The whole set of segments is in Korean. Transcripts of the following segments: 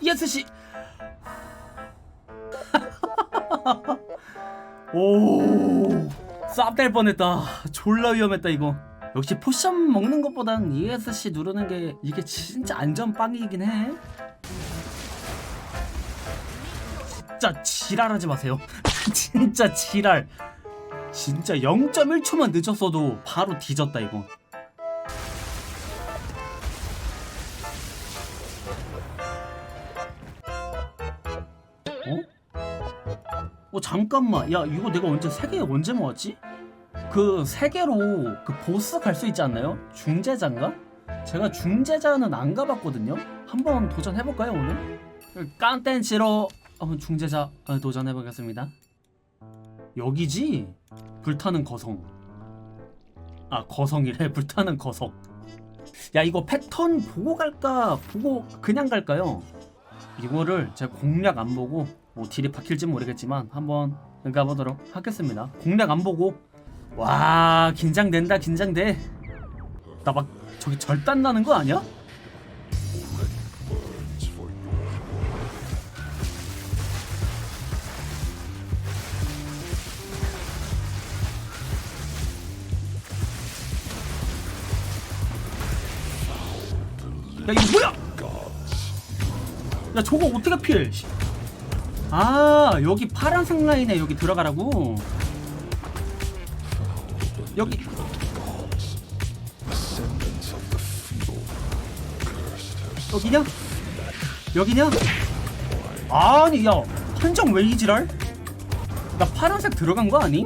ESC 오 쌉될 뻔했다. 졸라 위험했다 이거. 역시 포션 먹는 것보단 ESC 누르는 게 이게 진짜 안전빵이긴 해. 진짜 지랄하지 마세요. 진짜 지랄. 진짜 0.1초만 늦었어도 바로 뒤졌다 이거 어? 어 잠깐만 야 이거 내가 언제 세 개 언제 모았지? 그 세 개로 그 보스 갈 수 있지 않나요? 중재자인가? 제가 중재자는 안 가봤거든요. 한번 도전해볼까요 오늘? 깐텐치로 한번 중재자 어, 도전해보겠습니다. 여기지? 불타는 거성. 아 거성이래 불타는 거성. 야 이거 패턴 보고 갈까 보고 그냥 갈까요? 이거를 제가 공략 안 보고 뭐 딜이 박힐지 모르겠지만 한번 가보도록 하겠습니다. 공략 안 보고 와 긴장된다 긴장돼. 나 막 저기 절단 나는 거 아니야? 야 이거 뭐야? 야 저거 어떻게 피해? 씨. 아 여기 파란색 라인에 여기 들어가라고. 여기 여기냐? 여기냐? 아니 야 한정 왜 이지랄? 나 파란색 들어간 거 아니?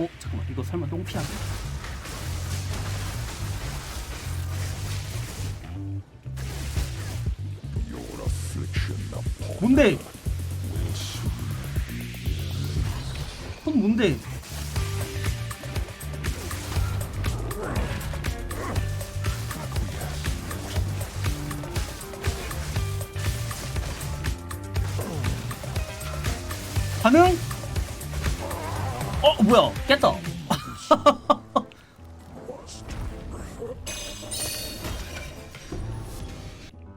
어 잠깐만 이거 설마 똥피하게? 뭔데? 그건 뭔데? 반응? 어 뭐야? 깼다.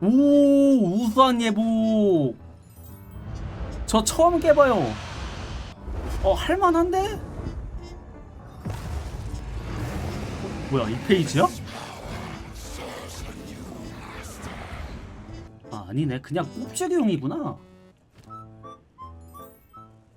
오 우수한 예복 저 처음 깨봐요. 어 할만한데? 어, 뭐야 이 페이지야? 아 아니네 그냥 꼽주기용이구나